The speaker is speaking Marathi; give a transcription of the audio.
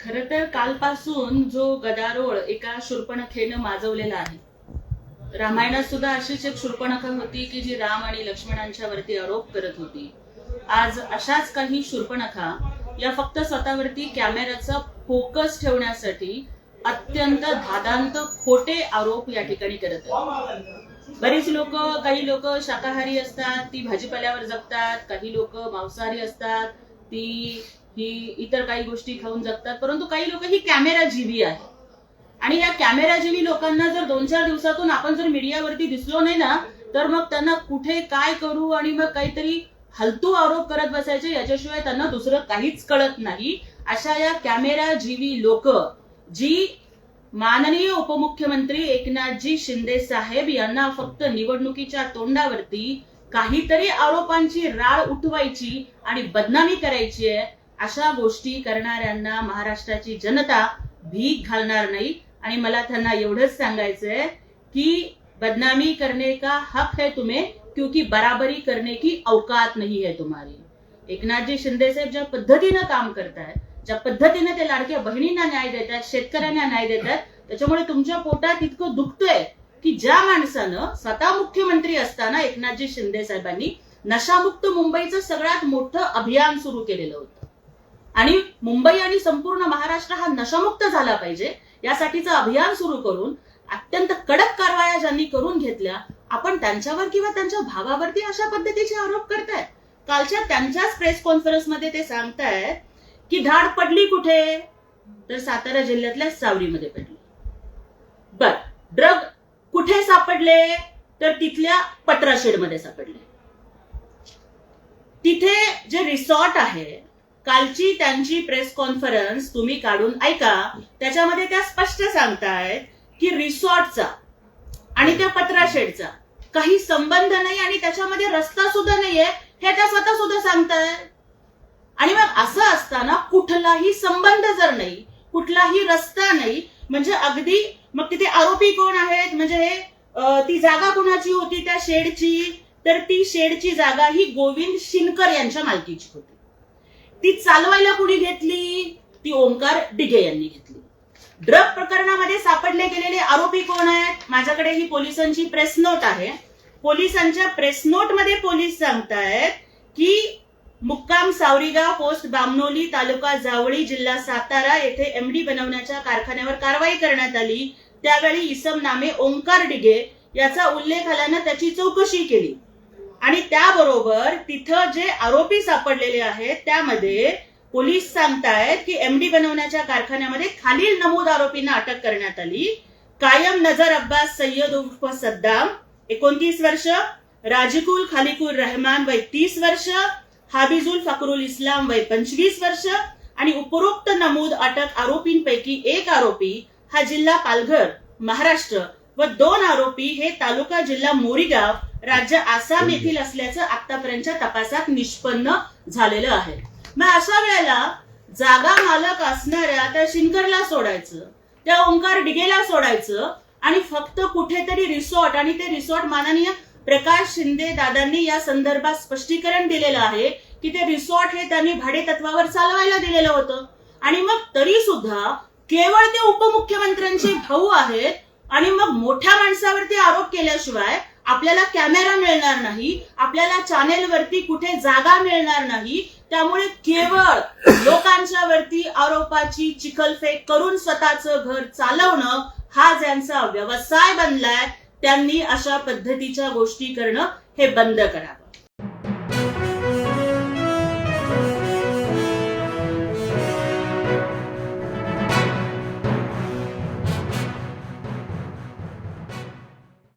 खर तर कालपासून जो गदारोळ एका शूर्पणखेनं माजवलेला आहे. रामायणात सुद्धा अशीच एक शूर्पणखा होती की जी राम आणि लक्ष्मणांच्या वरती आरोप करत होती. आज अशाच काही शूर्पणखा या फक्त स्वतःवरती कॅमेऱ्याचा फोकस ठेवण्यासाठी अत्यंत धादांत खोटे आरोप या ठिकाणी करत बरीच लोक काही लोक शाकाहारी असतात ती भाजीपाल्यावर जगतात काही लोक मांसाहारी असतात ती ही इतर काही गोष्टी खाऊन जगतात. परंतु काही लोक ही कॅमेरा जीवी आहे आणि या कॅमेरा जीवी लोकांना जर दोन चार दिवसातून आपण जर मीडियावरती दिसलो नाही ना तर मग त्यांना कुठे काय करू आणि मग काहीतरी हलतू आरोप करत बसायचे याच्याशिवाय त्यांना दुसरं काहीच कळत नाही. अशा या कॅमेरा जीवी लोक जी माननीय उपमुख्यमंत्री एकनाथजी शिंदे साहेब यांना फक्त निवडणुकीच्या तोंडावरती काहीतरी आरोपांची राळ उठवायची आणि बदनामी करायची आहे अशा गोष्टी करणाऱ्यांना महाराष्ट्राची जनता भीक घालणार नाही. आणि मला त्यांना एवढंच सांगायचंय की बदनामी करने का हक है तुम्हें क्योंकि बराबरी करने की औकात नहीं है तुम्हारी. एकनाथजी शिंदे साहेब ज्या पद्धतीनं काम करतायत ज्या पद्धतीने ते लाडक्या बहिणींना न्याय देतात शेतकऱ्यांना न्याय देतात त्याच्यामुळे तुमच्या पोटात इतकं दुखतंय की ज्या माणसानं स्वतः मुख्यमंत्री असताना एकनाथजी शिंदे साहेबांनी नशामुक्त मुंबईचं सगळ्यात मोठं अभियान सुरू केलेलं होतं. आणि मुंबई आणि संपूर्ण महाराष्ट्र हा नशामुक्त झाला पाहिजे. यासाठीचं अभियान सुरू करून अत्यंत कडक कारवाया ज्यांनी करून घेतल्या आपण त्यांच्यावर किंवा त्यांच्या भावावरती अशा पद्धतीचे आरोप करताय कालच्या त्यांच्याच प्रेस कॉन्फरन्समध्ये ते सांगतायत की धाड पडली कुठे? तर सातारा जिल्ह्यातल्या सावरीमध्ये पडली. बर ड्रग कुठे सापडले? तर तिथल्या पत्राशेडमध्ये मध्ये सापडले. तिथे जे रिसॉर्ट आहे कालची त्यांची प्रेस कॉन्फरन्स तुम्ही काढून ऐका. त्याच्यामध्ये त्या स्पष्ट सांगतायत की रिसॉर्टचा आणि त्या पत्रा शेडचा काही संबंध नाही आणि त्याच्यामध्ये रस्ता सुद्धा नाहीये हे त्या स्वतः सुद्धा सांगतायत. आणि मग असं असताना कुठलाही संबंध जर नाही कुठलाही रस्ता नाही म्हणजे अगदी मग तिथे आरोपी कोण आहेत? म्हणजे हे ती जागा कोणाची होती त्या शेडची तर ती शेडची जागा ही गोविंद शिनकर यांच्या मालकीची होती. ती चालवायला कुणी घेतली? ती ओंकार डिघे यांनी घेतली. ड्रग प्रकरणामध्ये सापडले गेलेले आरोपी कोण आहेत? माझ्याकडे ही पोलिसांची प्रेस नोट आहे. पोलिसांच्या प्रेस नोटमध्ये पोलीस सांगतायत की मुक्काम सावरीगाव पोस्ट बामनोली तालुका जावळी जिल्हा सातारा येथे एमडी बनवण्याच्या कारखान्यावर कारवाई करण्यात आली. त्यावेळी इसम नामे ओंकार डिघे याचा उल्लेख आल्यानं त्याची चौकशी केली. आणि त्याबरोबर तिथं जे आरोपी सापडलेले आहेत त्यामध्ये पोलीस सांगतायत की एमडी बनवण्याच्या कारखान्यामध्ये खालील नमूद आरोपींना अटक करण्यात आली. कायम नजर अब्बास सय्यद उर्फ सद्दाम एकोणतीस वर्ष राजिकुल खालिकुल रहमान वय तीस वर्ष हाबिजुल फकरुल इस्लाम वय पंचवीस वर्ष आणि उपरोक्त नमूद अटक आरोपींपैकी एक आरोपी हा जिल्हा पालघर महाराष्ट्र व दोन आरोपी हे तालुका जिल्हा मोरीगाव राज्य आसाम येथील असल्याचं आतापर्यंतच्या तपासात निष्पन्न झालेलं आहे. मग अशा वेळेला जागा मालक असणाऱ्या त्या शिनकरला सोडायचं त्या ओंकार डिगेला सोडायचं आणि फक्त कुठेतरी रिसॉर्ट आणि ते रिसॉर्ट माननीय प्रकाश शिंदे दादांनी या संदर्भात स्पष्टीकरण दिलेलं आहे की ते रिसॉर्ट हे त्यांनी भाडे तत्वावर चालवायला दिलेलं होतं. आणि मग तरी सुद्धा केवळ ते उपमुख्यमंत्र्यांचे भाऊ आहेत आणि मग मोठ्या माणसावरती आरोप केल्याशिवाय आपल्याला कॅमेरा मिळणार नाही आपल्याला चॅनेलवरती कुठे जागा मिळणार नाही त्यामुळे केवळ लोकांच्या वरती आरोपाची चिखलफेक करून स्वतःचं घर चालवणं हा ज्यांचा व्यवसाय बनलाय. त्यांनी अशा पद्धतीच्या गोष्टी करणं हे बंद करावं.